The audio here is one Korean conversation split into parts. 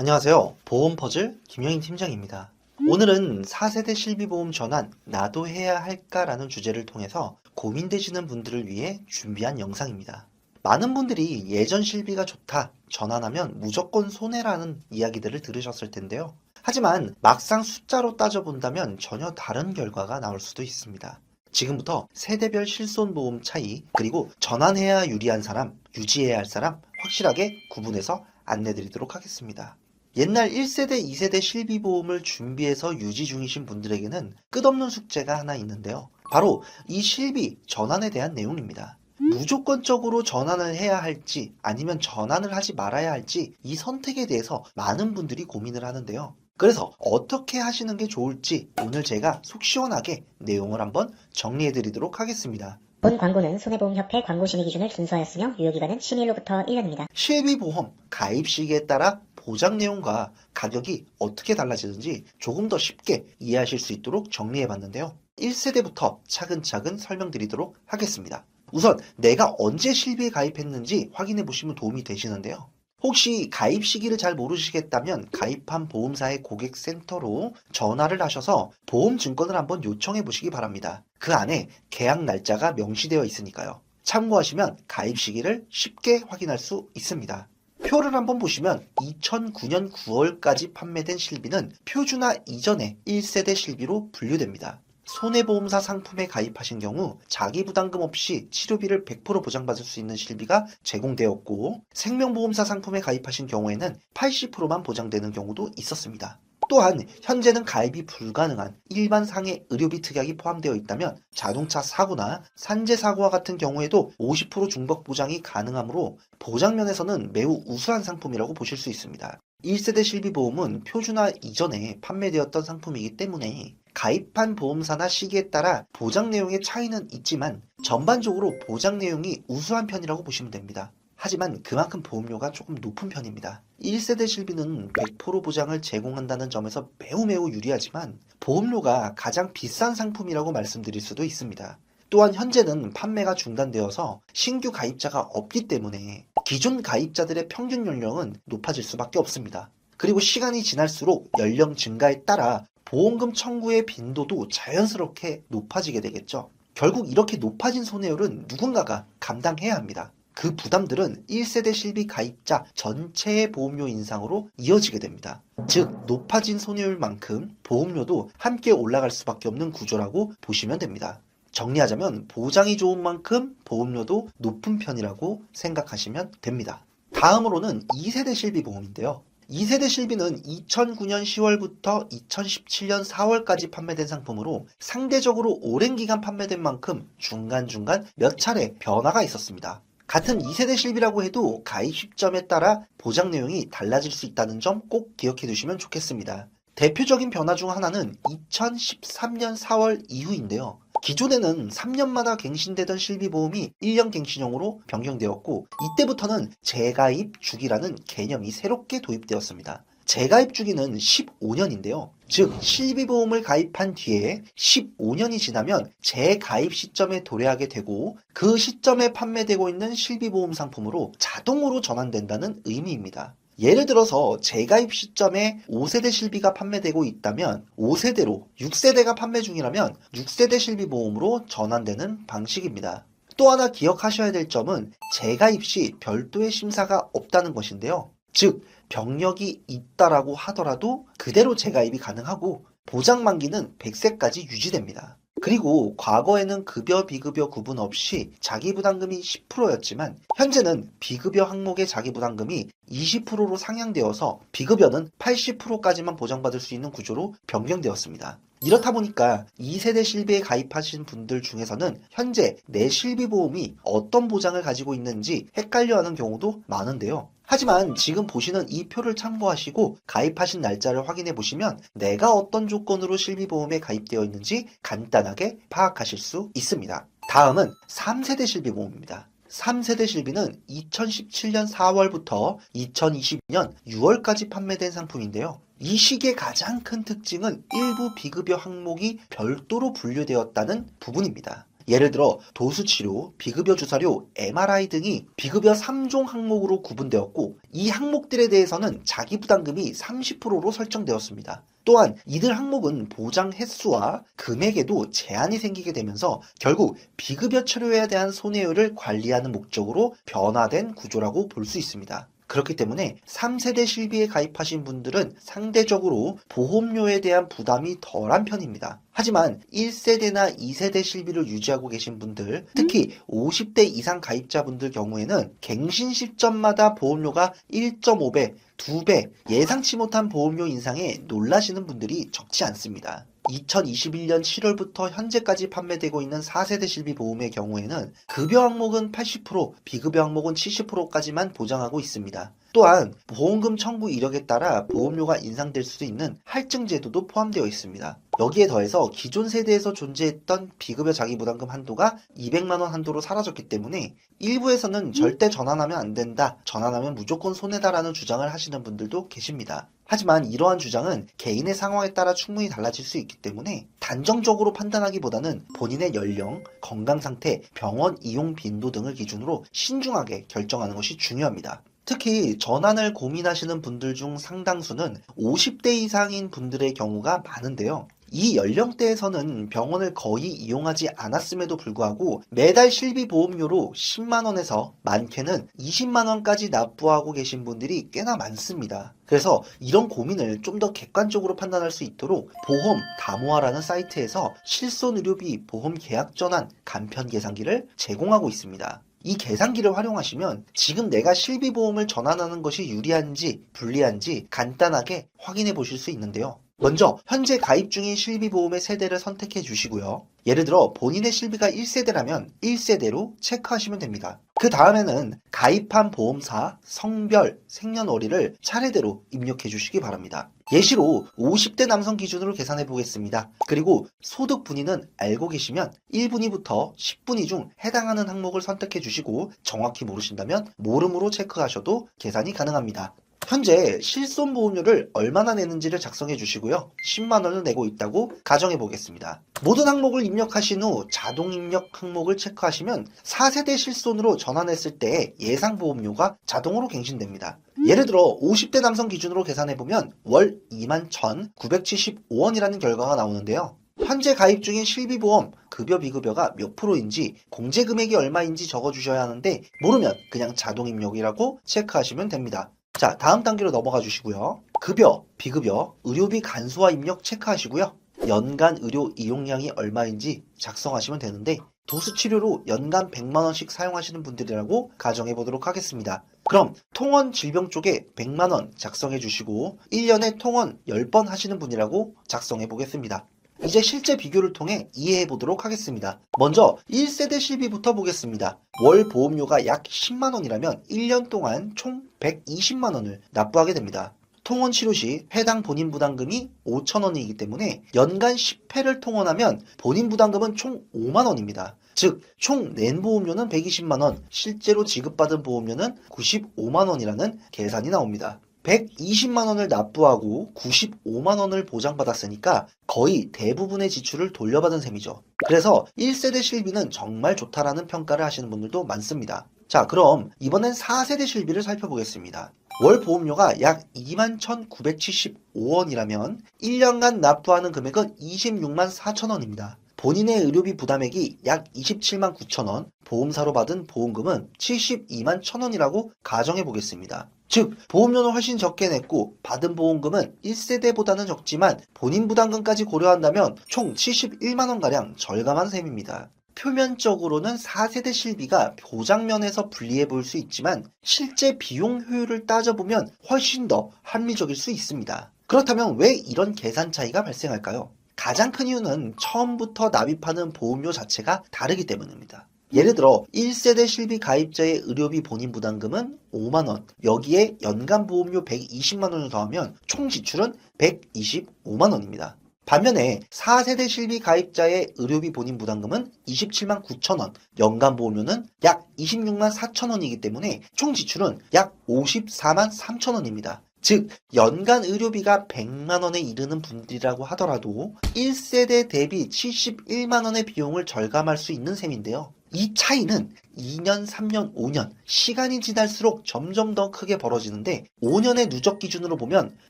안녕하세요. 보험 퍼즐 김영인 팀장입니다. 오늘은 4세대 실비보험 전환 나도 해야 할까라는 주제를 통해서 고민되시는 분들을 위해 준비한 영상입니다. 많은 분들이 예전 실비가 좋다, 전환하면 무조건 손해라는 이야기들을 들으셨을 텐데요. 하지만 막상 숫자로 따져본다면 전혀 다른 결과가 나올 수도 있습니다. 지금부터 세대별 실손보험 차이, 그리고 전환해야 유리한 사람, 유지해야 할 사람 확실하게 구분해서 안내드리도록 하겠습니다. 옛날 1세대, 2세대 실비보험을 준비해서 유지 중이신 분들에게는 끝없는 숙제가 하나 있는데요. 바로 이 실비 전환에 대한 내용입니다. 무조건적으로 전환을 해야 할지 아니면 전환을 하지 말아야 할지 이 선택에 대해서 많은 분들이 고민을 하는데요. 그래서 어떻게 하시는 게 좋을지 오늘 제가 속 시원하게 내용을 한번 정리해 드리도록 하겠습니다. 본 광고는 손해보험협회 광고 심의 기준을 준수하였으며 유효기간은 심의일로부터 1년입니다. 실비보험 가입 시기에 따라 보장 내용과 가격이 어떻게 달라지는지 조금 더 쉽게 이해하실 수 있도록 정리해 봤는데요. 1세대부터 차근차근 설명드리도록 하겠습니다. 우선 내가 언제 실비에 가입했는지 확인해 보시면 도움이 되시는데요. 혹시 가입 시기를 잘 모르시겠다면 가입한 보험사의 고객센터로 전화를 하셔서 보험 증권을 한번 요청해 보시기 바랍니다. 그 안에 계약 날짜가 명시되어 있으니까요. 참고하시면 가입 시기를 쉽게 확인할 수 있습니다. 표를 한번 보시면 2009년 9월까지 판매된 실비는 표준화 이전의 1세대 실비로 분류됩니다. 손해보험사 상품에 가입하신 경우 자기 부담금 없이 치료비를 100% 보장받을 수 있는 실비가 제공되었고 생명보험사 상품에 가입하신 경우에는 80%만 보장되는 경우도 있었습니다. 또한 현재는 가입이 불가능한 일반 상해 의료비 특약이 포함되어 있다면 자동차 사고나 산재 사고와 같은 경우에도 50% 중복 보장이 가능하므로 보장 면에서는 매우 우수한 상품이라고 보실 수 있습니다. 1세대 실비보험은 표준화 이전에 판매되었던 상품이기 때문에 가입한 보험사나 시기에 따라 보장 내용의 차이는 있지만 전반적으로 보장 내용이 우수한 편이라고 보시면 됩니다. 하지만 그만큼 보험료가 조금 높은 편입니다. 1세대 실비는 100% 보장을 제공한다는 점에서 매우 매우 유리하지만 보험료가 가장 비싼 상품이라고 말씀드릴 수도 있습니다. 또한 현재는 판매가 중단되어서 신규 가입자가 없기 때문에 기존 가입자들의 평균 연령은 높아질 수밖에 없습니다. 그리고 시간이 지날수록 연령 증가에 따라 보험금 청구의 빈도도 자연스럽게 높아지게 되겠죠. 결국 이렇게 높아진 손해율은 누군가가 감당해야 합니다. 그 부담들은 1세대 실비 가입자 전체의 보험료 인상으로 이어지게 됩니다. 즉, 높아진 손해율만큼 보험료도 함께 올라갈 수밖에 없는 구조라고 보시면 됩니다. 정리하자면 보장이 좋은 만큼 보험료도 높은 편이라고 생각하시면 됩니다. 다음으로는 2세대 실비 보험인데요. 2세대 실비는 2009년 10월부터 2017년 4월까지 판매된 상품으로 상대적으로 오랜 기간 판매된 만큼 중간중간 몇 차례 변화가 있었습니다. 같은 2세대 실비라고 해도 가입 시점에 따라 보장 내용이 달라질 수 있다는 점 꼭 기억해 두시면 좋겠습니다. 대표적인 변화 중 하나는 2013년 4월 이후인데요. 기존에는 3년마다 갱신되던 실비보험이 1년 갱신형으로 변경되었고 이때부터는 재가입 주기라는 개념이 새롭게 도입되었습니다. 재가입 주기는 15년인데요. 즉 실비보험을 가입한 뒤에 15년이 지나면 재가입 시점에 도래하게 되고 그 시점에 판매되고 있는 실비보험 상품으로 자동으로 전환된다는 의미입니다. 예를 들어서 재가입 시점에 5세대 실비가 판매되고 있다면 5세대로 6세대가 판매 중이라면 6세대 실비보험으로 전환되는 방식입니다. 또 하나 기억하셔야 될 점은 재가입 시 별도의 심사가 없다는 것인데요. 즉, 병력이 있다라고 하더라도 그대로 재가입이 가능하고 보장 만기는 100세까지 유지됩니다. 그리고 과거에는 급여 비급여 구분 없이 자기 부담금이 10%였지만 현재는 비급여 항목의 자기 부담금이 20%로 상향되어서 비급여는 80%까지만 보장받을 수 있는 구조로 변경되었습니다. 이렇다 보니까 2세대 실비에 가입하신 분들 중에서는 현재 내 실비보험이 어떤 보장을 가지고 있는지 헷갈려하는 경우도 많은데요. 하지만 지금 보시는 이 표를 참고하시고 가입하신 날짜를 확인해 보시면 내가 어떤 조건으로 실비보험에 가입되어 있는지 간단하게 파악하실 수 있습니다. 다음은 3세대 실비보험입니다. 3세대 실비는 2017년 4월부터 2022년 6월까지 판매된 상품인데요. 이 시기의 가장 큰 특징은 일부 비급여 항목이 별도로 분류되었다는 부분입니다. 예를 들어 도수치료, 비급여 주사료, MRI 등이 비급여 3종 항목으로 구분되었고 이 항목들에 대해서는 자기 부담금이 30%로 설정되었습니다. 또한 이들 항목은 보장 횟수와 금액에도 제한이 생기게 되면서 결국 비급여 치료에 대한 손해율을 관리하는 목적으로 변화된 구조라고 볼 수 있습니다. 그렇기 때문에 3세대 실비에 가입하신 분들은 상대적으로 보험료에 대한 부담이 덜한 편입니다. 하지만 1세대나 2세대 실비를 유지하고 계신 분들, 특히 50대 이상 가입자분들 경우에는 갱신 시점마다 보험료가 1.5배, 2배, 예상치 못한 보험료 인상에 놀라시는 분들이 적지 않습니다. 2021년 7월부터 현재까지 판매되고 있는 4세대 실비 보험의 경우에는 급여 항목은 80%, 비급여 항목은 70%까지만 보장하고 있습니다. 또한 보험금 청구 이력에 따라 보험료가 인상될 수 있는 할증 제도도 포함되어 있습니다. 여기에 더해서 기존 세대에서 존재했던 비급여 자기부담금 한도가 200만 원 한도로 사라졌기 때문에 일부에서는 절대 전환하면 안 된다, 전환하면 무조건 손해다라는 주장을 하시는 분들도 계십니다. 하지만 이러한 주장은 개인의 상황에 따라 충분히 달라질 수 있기 때문에 단정적으로 판단하기보다는 본인의 연령, 건강 상태, 병원 이용 빈도 등을 기준으로 신중하게 결정하는 것이 중요합니다. 특히 전환을 고민하시는 분들 중 상당수는 50대 이상인 분들의 경우가 많은데요. 이 연령대에서는 병원을 거의 이용하지 않았음에도 불구하고 매달 실비 보험료로 10만 원에서 많게는 20만 원까지 납부하고 계신 분들이 꽤나 많습니다. 그래서 이런 고민을 좀 더 객관적으로 판단할 수 있도록 보험 다모아라는 사이트에서 실손 의료비 보험 계약 전환 간편 계산기를 제공하고 있습니다. 이 계산기를 활용하시면 지금 내가 실비보험을 전환하는 것이 유리한지 불리한지 간단하게 확인해 보실 수 있는데요. 먼저 현재 가입 중인 실비보험의 세대를 선택해 주시고요. 예를 들어 본인의 실비가 1세대라면 1세대로 체크하시면 됩니다. 그 다음에는 가입한 보험사, 성별, 생년월일을 차례대로 입력해 주시기 바랍니다. 예시로 50대 남성 기준으로 계산해 보겠습니다. 그리고 소득 분위는 알고 계시면 1분위부터 10분위 중 해당하는 항목을 선택해 주시고 정확히 모르신다면 모름으로 체크하셔도 계산이 가능합니다. 현재 실손 보험료를 얼마나 내는지를 작성해 주시고요. 10만 원을 내고 있다고 가정해 보겠습니다. 모든 항목을 입력하신 후 자동 입력 항목을 체크하시면 4세대 실손으로 전환했을 때 예상 보험료가 자동으로 갱신됩니다. 예를 들어 50대 남성 기준으로 계산해 보면 월 21,975원이라는 결과가 나오는데요. 현재 가입 중인 실비보험 급여 비급여가 몇 프로인지 공제 금액이 얼마인지 적어 주셔야 하는데 모르면 그냥 자동 입력이라고 체크하시면 됩니다. 자, 다음 단계로 넘어가 주시고요. 급여, 비급여, 의료비 간소화 입력 체크하시고요. 연간 의료 이용량이 얼마인지 작성하시면 되는데 도수 치료로 연간 100만 원씩 사용하시는 분들이라고 가정해 보도록 하겠습니다. 그럼 통원 질병 쪽에 100만 원 작성해 주시고 1년에 통원 10번 하시는 분이라고 작성해 보겠습니다. 이제 실제 비교를 통해 이해해 보도록 하겠습니다. 먼저 1세대 실비부터 보겠습니다. 월 보험료가 약 10만 원이라면 1년 동안 총 120만 원을 납부하게 됩니다. 통원 치료 시 해당 본인 부담금이 5천 원이기 때문에 연간 10회를 통원하면 본인 부담금은 총 5만 원입니다. 즉, 총 낸 보험료는 120만 원, 실제로 지급받은 보험료는 95만 원이라는 계산이 나옵니다. 120만 원을 납부하고 95만 원을 보장받았으니까 거의 대부분의 지출을 돌려받은 셈이죠. 그래서 1세대 실비는 정말 좋다라는 평가를 하시는 분들도 많습니다. 자, 그럼 이번엔 4세대 실비를 살펴보겠습니다. 월 보험료가 약 21,975원이라면 1년간 납부하는 금액은 26만 4천 원입니다. 본인의 의료비 부담액이 약 27만 9천 원, 보험사로 받은 보험금은 72만 1천 원이라고 가정해 보겠습니다. 즉, 보험료는 훨씬 적게 냈고 받은 보험금은 1세대보다는 적지만 본인 부담금까지 고려한다면 총 71만원가량 절감한 셈입니다. 표면적으로는 4세대 실비가 보장면에서 불리해 보일 수 있지만 실제 비용 효율을 따져보면 훨씬 더 합리적일 수 있습니다. 그렇다면 왜 이런 계산 차이가 발생할까요? 가장 큰 이유는 처음부터 납입하는 보험료 자체가 다르기 때문입니다. 예를 들어 1세대 실비 가입자의 의료비 본인 부담금은 5만원, 여기에 연간 보험료 120만원을 더하면 총 지출은 125만원입니다. 반면에 4세대 실비 가입자의 의료비 본인 부담금은 27만 9천원, 연간 보험료는 약 26만 4천원이기 때문에 총 지출은 약 54만 3천원입니다. 즉 연간 의료비가 100만 원에 이르는 분들이라고 하더라도 1세대 대비 71만 원의 비용을 절감할 수 있는 셈인데요. 이 차이는 2년, 3년, 5년 시간이 지날수록 점점 더 크게 벌어지는데 5년의 누적 기준으로 보면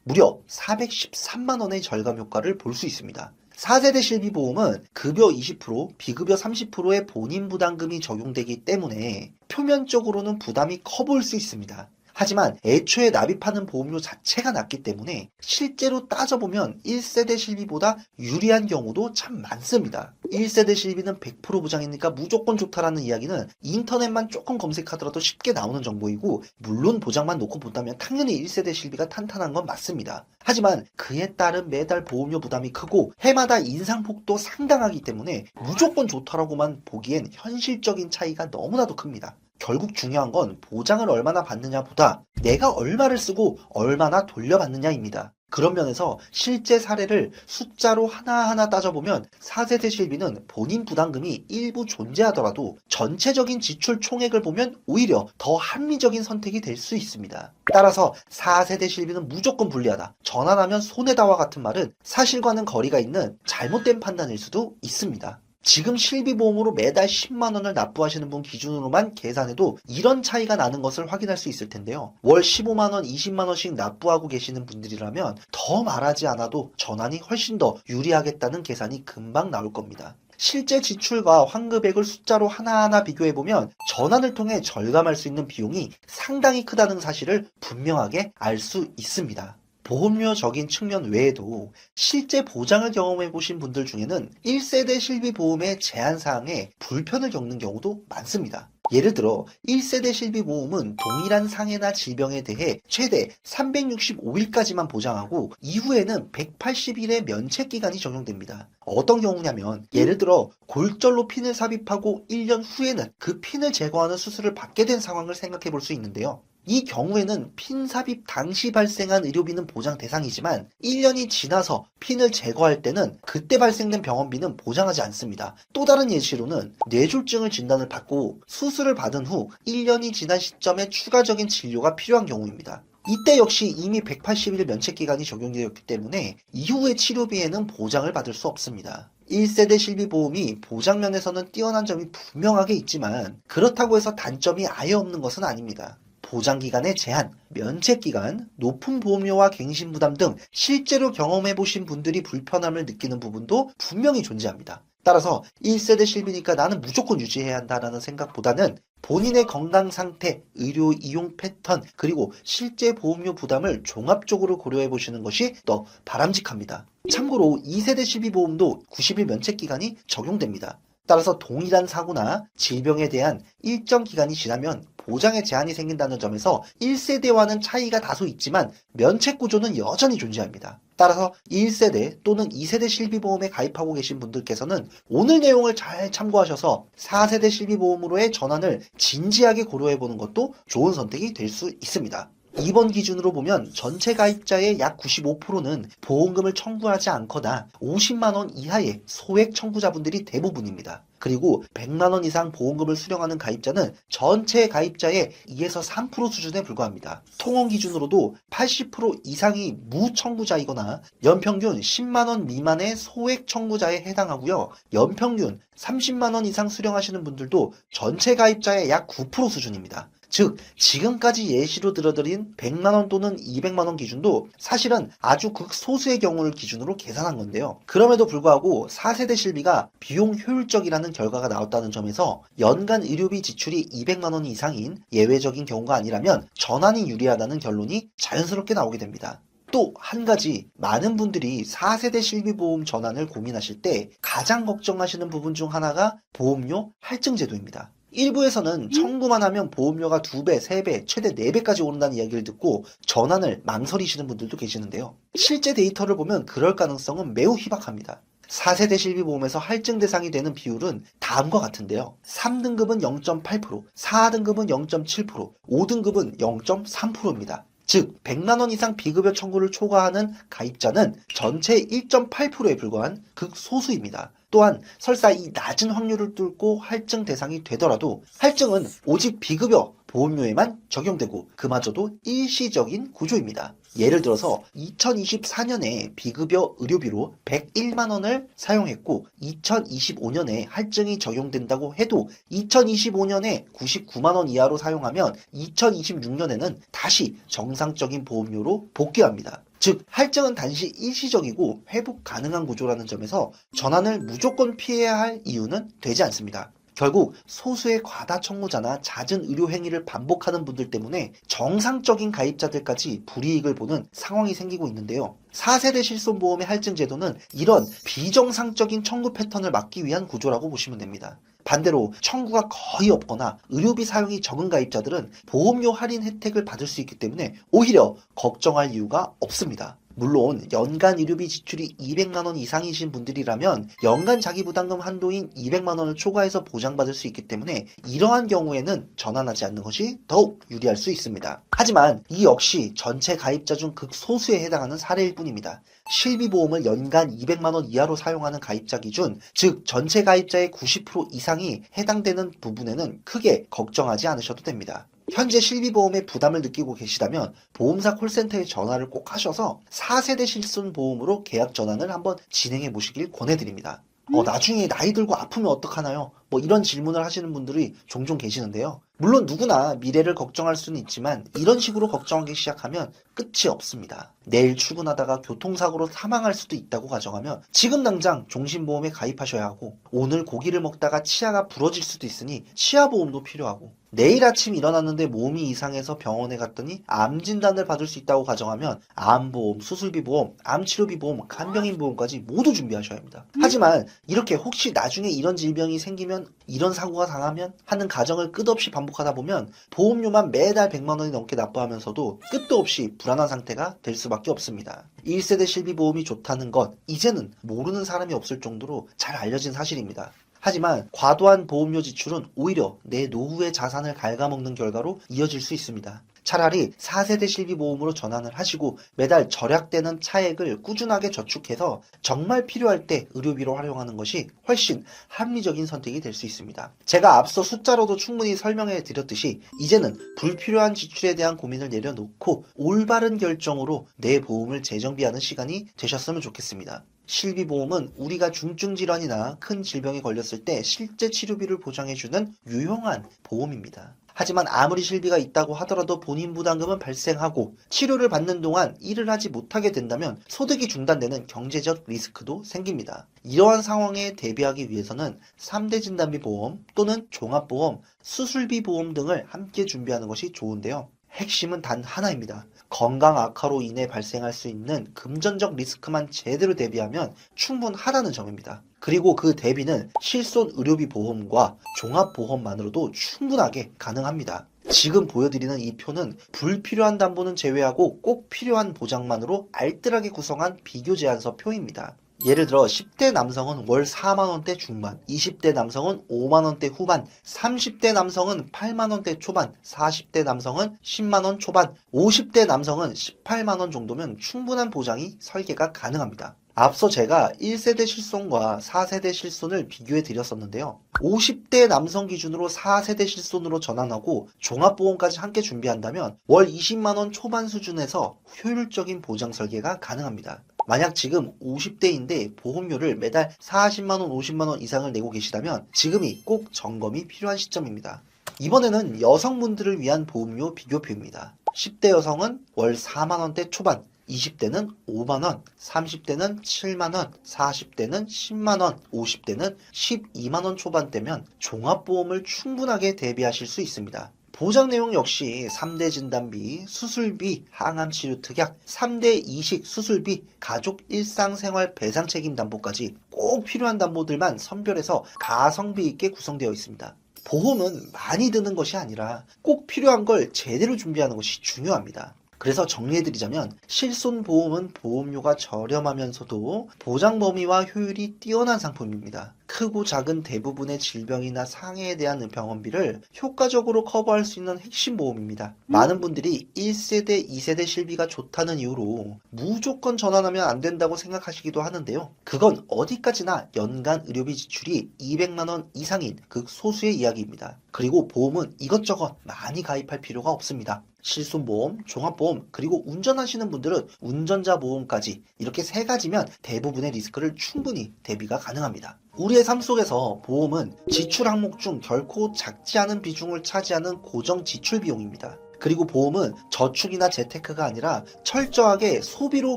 무려 413만 원의 절감 효과를 볼 수 있습니다. 4세대 실비보험은 급여 20%, 비급여 30%의 본인 부담금이 적용되기 때문에 표면적으로는 부담이 커 보일 수 있습니다. 하지만 애초에 납입하는 보험료 자체가 낮기 때문에 실제로 따져보면 1세대 실비보다 유리한 경우도 참 많습니다. 1세대 실비는 100% 보장이니까 무조건 좋다라는 이야기는 인터넷만 조금 검색하더라도 쉽게 나오는 정보이고 물론 보장만 놓고 본다면 당연히 1세대 실비가 탄탄한 건 맞습니다. 하지만 그에 따른 매달 보험료 부담이 크고 해마다 인상폭도 상당하기 때문에 무조건 좋다라고만 보기엔 현실적인 차이가 너무나도 큽니다. 결국 중요한 건 보장을 얼마나 받느냐보다 내가 얼마를 쓰고 얼마나 돌려받느냐입니다. 그런 면에서 실제 사례를 숫자로 하나하나 따져보면 4세대 실비는 본인 부담금이 일부 존재하더라도 전체적인 지출 총액을 보면 오히려 더 합리적인 선택이 될 수 있습니다. 따라서 4세대 실비는 무조건 불리하다. 전환하면 손해다와 같은 말은 사실과는 거리가 있는 잘못된 판단일 수도 있습니다. 지금 실비보험으로 매달 10만 원을 납부하시는 분 기준으로만 계산해도 이런 차이가 나는 것을 확인할 수 있을 텐데요. 월 15만 원, 20만 원씩 납부하고 계시는 분들이라면 더 말하지 않아도 전환이 훨씬 더 유리하겠다는 계산이 금방 나올 겁니다. 실제 지출과 환급액을 숫자로 하나하나 비교해보면 전환을 통해 절감할 수 있는 비용이 상당히 크다는 사실을 분명하게 알 수 있습니다. 보험료적인 측면 외에도 실제 보장을 경험해 보신 분들 중에는 1세대 실비보험의 제한사항에 불편을 겪는 경우도 많습니다. 예를 들어 1세대 실비보험은 동일한 상해나 질병에 대해 최대 365일까지만 보장하고 이후에는 180일의 면책 기간이 적용됩니다. 어떤 경우냐면 예를 들어 골절로 핀을 삽입하고 1년 후에는 그 핀을 제거하는 수술을 받게 된 상황을 생각해 볼 수 있는데요. 이 경우에는 핀 삽입 당시 발생한 의료비는 보장 대상이지만 1년이 지나서 핀을 제거할 때는 그때 발생된 병원비는 보장하지 않습니다. 또 다른 예시로는 뇌졸중을 진단을 받고 수술을 받은 후 1년이 지난 시점에 추가적인 진료가 필요한 경우입니다. 이때 역시 이미 180일 면책 기간이 적용되었기 때문에 이후의 치료비에는 보장을 받을 수 없습니다. 1세대 실비보험이 보장면에서는 뛰어난 점이 분명하게 있지만 그렇다고 해서 단점이 아예 없는 것은 아닙니다. 보장기간의 제한, 면책기간, 높은 보험료와 갱신 부담 등 실제로 경험해 보신 분들이 불편함을 느끼는 부분도 분명히 존재합니다. 따라서 1세대 실비니까 나는 무조건 유지해야 한다라는 생각보다는 본인의 건강 상태, 의료 이용 패턴, 그리고 실제 보험료 부담을 종합적으로 고려해 보시는 것이 더 바람직합니다. 참고로 2세대 실비보험도 90일 면책 기간이 적용됩니다. 따라서 동일한 사고나 질병에 대한 일정 기간이 지나면 보장에 제한이 생긴다는 점에서 1세대와는 차이가 다소 있지만 면책 구조는 여전히 존재합니다. 따라서 1세대 또는 2세대 실비보험에 가입하고 계신 분들께서는 오늘 내용을 잘 참고하셔서 4세대 실비보험으로의 전환을 진지하게 고려해 보는 것도 좋은 선택이 될 수 있습니다. 이번 기준으로 보면 전체 가입자의 약 95%는 보험금을 청구하지 않거나 50만원 이하의 소액 청구자분들이 대부분입니다. 그리고 100만원 이상 보험금을 수령하는 가입자는 전체 가입자의 2에서 3% 수준에 불과합니다. 통원 기준으로도 80% 이상이 무청구자이거나 연평균 10만원 미만의 소액 청구자에 해당하고요. 연평균 30만원 이상 수령하시는 분들도 전체 가입자의 약 9% 수준입니다. 즉 지금까지 예시로 들어드린 100만 원 또는 200만 원 기준도 사실은 아주 극소수의 경우를 기준으로 계산한 건데요. 그럼에도 불구하고 4세대 실비가 비용 효율적이라는 결과가 나왔다는 점에서 연간 의료비 지출이 200만 원 이상인 예외적인 경우가 아니라면 전환이 유리하다는 결론이 자연스럽게 나오게 됩니다. 또한 가지 많은 분들이 4세대 실비보험 전환을 고민하실 때 가장 걱정하시는 부분 중 하나가 보험료 할증 제도입니다. 일부에서는 청구만 하면 보험료가 2배, 3배, 최대 4배까지 오른다는 이야기를 듣고 전환을 망설이시는 분들도 계시는데요. 실제 데이터를 보면 그럴 가능성은 매우 희박합니다. 4세대 실비보험에서 할증 대상이 되는 비율은 다음과 같은데요. 3등급은 0.8%, 4등급은 0.7%, 5등급은 0.3%입니다. 즉 100만원 이상 비급여 청구를 초과하는 가입자는 전체 1.8%에 불과한 극소수입니다. 또한 설사 이 낮은 확률을 뚫고 할증 대상이 되더라도 할증은 오직 비급여 보험료에만 적용되고 그마저도 일시적인 구조입니다. 예를 들어서 2024년에 비급여 의료비로 101만 원을 사용했고 2025년에 할증이 적용된다고 해도 2025년에 99만 원 이하로 사용하면 2026년에는 다시 정상적인 보험료로 복귀합니다. 즉 할증은 단시 일시적이고 회복 가능한 구조라는 점에서 전환을 무조건 피해야 할 이유는 되지 않습니다. 결국 소수의 과다 청구자나 잦은 의료 행위를 반복하는 분들 때문에 정상적인 가입자들까지 불이익을 보는 상황이 생기고 있는데요. 4세대 실손보험의 할증 제도는 이런 비정상적인 청구 패턴을 막기 위한 구조라고 보시면 됩니다. 반대로 청구가 거의 없거나 의료비 사용이 적은 가입자들은 보험료 할인 혜택을 받을 수 있기 때문에 오히려 걱정할 이유가 없습니다. 물론 연간 의료비 지출이 200만 원 이상이신 분들이라면 연간 자기 부담금 한도인 200만 원을 초과해서 보장받을 수 있기 때문에 이러한 경우에는 전환하지 않는 것이 더욱 유리할 수 있습니다. 하지만 이 역시 전체 가입자 중 극소수에 해당하는 사례일 뿐입니다. 실비보험을 연간 200만 원 이하로 사용하는 가입자 기준, 즉 전체 가입자의 90% 이상이 해당되는 부분에는 크게 걱정하지 않으셔도 됩니다. 현재 실비보험에 부담을 느끼고 계시다면 보험사 콜센터에 전화를 꼭 하셔서 4세대 실손 보험으로 계약 전환을 한번 진행해 보시길 권해드립니다. 어, 나중에 나이 들고 아프면 어떡하나요? 뭐 이런 질문을 하시는 분들이 종종 계시는데요. 물론 누구나 미래를 걱정할 수는 있지만 이런 식으로 걱정하기 시작하면 끝이 없습니다. 내일 출근하다가 교통사고로 사망할 수도 있다고 가정하면 지금 당장 종신보험에 가입하셔야 하고 오늘 고기를 먹다가 치아가 부러질 수도 있으니 치아보험도 필요하고 내일 아침 일어났는데 몸이 이상해서 병원에 갔더니 암 진단을 받을 수 있다고 가정하면 암보험, 수술비 보험, 암치료비 보험, 간병인 보험까지 모두 준비하셔야 합니다. 하지만 이렇게 혹시 나중에 이런 질병이 생기면 이런 사고가 당하면 하는 가정을 끝없이 반복하다 보면 보험료만 매달 100만 원이 넘게 납부하면서도 끝도 없이 불안한 상태가 될 수밖에 없습니다. 1세대 실비보험이 좋다는 것 이제는 모르는 사람이 없을 정도로 잘 알려진 사실입니다. 하지만 과도한 보험료 지출은 오히려 내 노후의 자산을 갉아먹는 결과로 이어질 수 있습니다. 차라리 4세대 실비 보험으로 전환을 하시고 매달 절약되는 차액을 꾸준하게 저축해서 정말 필요할 때 의료비로 활용하는 것이 훨씬 합리적인 선택이 될 수 있습니다. 제가 앞서 숫자로도 충분히 설명해 드렸듯이 이제는 불필요한 지출에 대한 고민을 내려놓고 올바른 결정으로 내 보험을 재정비하는 시간이 되셨으면 좋겠습니다. 실비보험은 우리가 중증 질환이나 큰 질병에 걸렸을 때 실제 치료비를 보장해주는 유용한 보험입니다. 하지만 아무리 실비가 있다고 하더라도 본인 부담금은 발생하고 치료를 받는 동안 일을 하지 못하게 된다면 소득이 중단되는 경제적 리스크도 생깁니다. 이러한 상황에 대비하기 위해서는 3대 진단비 보험 또는 종합보험, 수술비 보험 등을 함께 준비하는 것이 좋은데요. 핵심은 단 하나입니다. 건강 악화로 인해 발생할 수 있는 금전적 리스크만 제대로 대비하면 충분하다는 점입니다. 그리고 그 대비는 실손 의료비 보험과 종합보험만으로도 충분하게 가능합니다. 지금 보여드리는 이 표는 불필요한 담보는 제외하고 꼭 필요한 보장만으로 알뜰하게 구성한 비교 제안서 표입니다. 예를 들어 10대 남성은 월 4만원대 중반, 20대 남성은 5만원대 후반, 30대 남성은 8만원대 초반, 40대 남성은 10만원 초반, 50대 남성은 18만원 정도면 충분한 보장이 설계가 가능합니다. 앞서 제가 1세대 실손과 4세대 실손을 비교해 드렸었는데요. 50대 남성 기준으로 4세대 실손으로 전환하고 종합보험까지 함께 준비한다면 월 20만원 초반 수준에서 효율적인 보장 설계가 가능합니다. 만약 지금 50대인데 보험료를 매달 40만원, 50만원 이상을 내고 계시다면 지금이 꼭 점검이 필요한 시점입니다. 이번에는 여성분들을 위한 보험료 비교표입니다. 10대 여성은 월 4만원대 초반, 20대는 5만원, 30대는 7만원, 40대는 10만원, 50대는 12만원 초반대면 종합보험을 충분하게 대비하실 수 있습니다. 보장 내용 역시 3대 진단비, 수술비, 항암치료 특약, 3대 이식 수술비, 가족 일상생활 배상 책임 담보까지 꼭 필요한 담보들만 선별해서 가성비 있게 구성되어 있습니다. 보험은 많이 드는 것이 아니라 꼭 필요한 걸 제대로 준비하는 것이 중요합니다. 그래서 정리해드리자면 실손 보험은 보험료가 저렴하면서도 보장 범위와 효율이 뛰어난 상품입니다. 크고 작은 대부분의 질병이나 상해에 대한 병원비를 효과적으로 커버할 수 있는 핵심 보험입니다. 많은 분들이 1세대, 2세대 실비가 좋다는 이유로 무조건 전환하면 안 된다고 생각하시기도 하는데요. 그건 어디까지나 연간 의료비 지출이 200만원 이상인 극소수의 이야기입니다. 그리고 보험은 이것저것 많이 가입할 필요가 없습니다. 실손보험, 종합보험, 그리고 운전하시는 분들은 운전자 보험까지 이렇게 세 가지면 대부분의 리스크를 충분히 대비가 가능합니다. 우리의 삶 속에서 보험은 지출 항목 중 결코 작지 않은 비중을 차지하는 고정 지출 비용입니다. 그리고 보험은 저축이나 재테크가 아니라 철저하게 소비로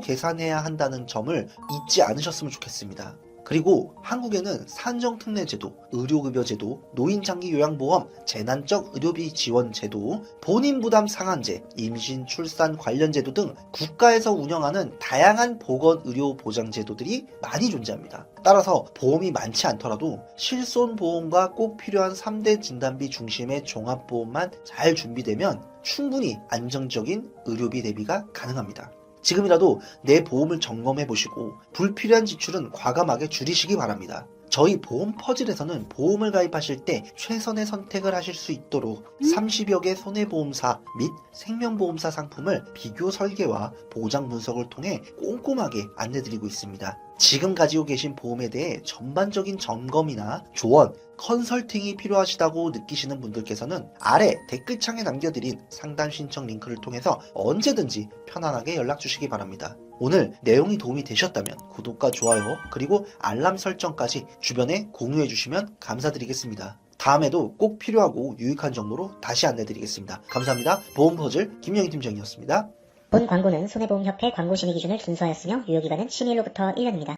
계산해야 한다는 점을 잊지 않으셨으면 좋겠습니다. 그리고 한국에는 산정특례제도, 의료급여제도, 노인장기요양보험, 재난적 의료비 지원제도, 본인부담 상한제, 임신, 출산 관련 제도 등 국가에서 운영하는 다양한 보건의료보장제도들이 많이 존재합니다. 따라서 보험이 많지 않더라도 실손보험과 꼭 필요한 3대 진단비 중심의 종합보험만 잘 준비되면 충분히 안정적인 의료비 대비가 가능합니다. 지금이라도 내 보험을 점검해 보시고 불필요한 지출은 과감하게 줄이시기 바랍니다. 저희 보험 퍼즐에서는 보험을 가입하실 때 최선의 선택을 하실 수 있도록 30여 개 손해보험사 및 생명보험사 상품을 비교 설계와 보장 분석을 통해 꼼꼼하게 안내드리고 있습니다. 지금 가지고 계신 보험에 대해 전반적인 점검이나 조언, 컨설팅이 필요하시다고 느끼시는 분들께서는 아래 댓글창에 남겨드린 상담 신청 링크를 통해서 언제든지 편안하게 연락 주시기 바랍니다. 오늘 내용이 도움이 되셨다면 구독과 좋아요 그리고 알람 설정까지 주변에 공유해 주시면 감사드리겠습니다. 다음에도 꼭 필요하고 유익한 정보로 다시 안내드리겠습니다. 감사합니다. 보험 퍼즐 김영희 팀장이었습니다. 본 광고는 손해보험협회 광고심의 기준을 준수하였으며 유효기간은 12일로부터 1년입니다.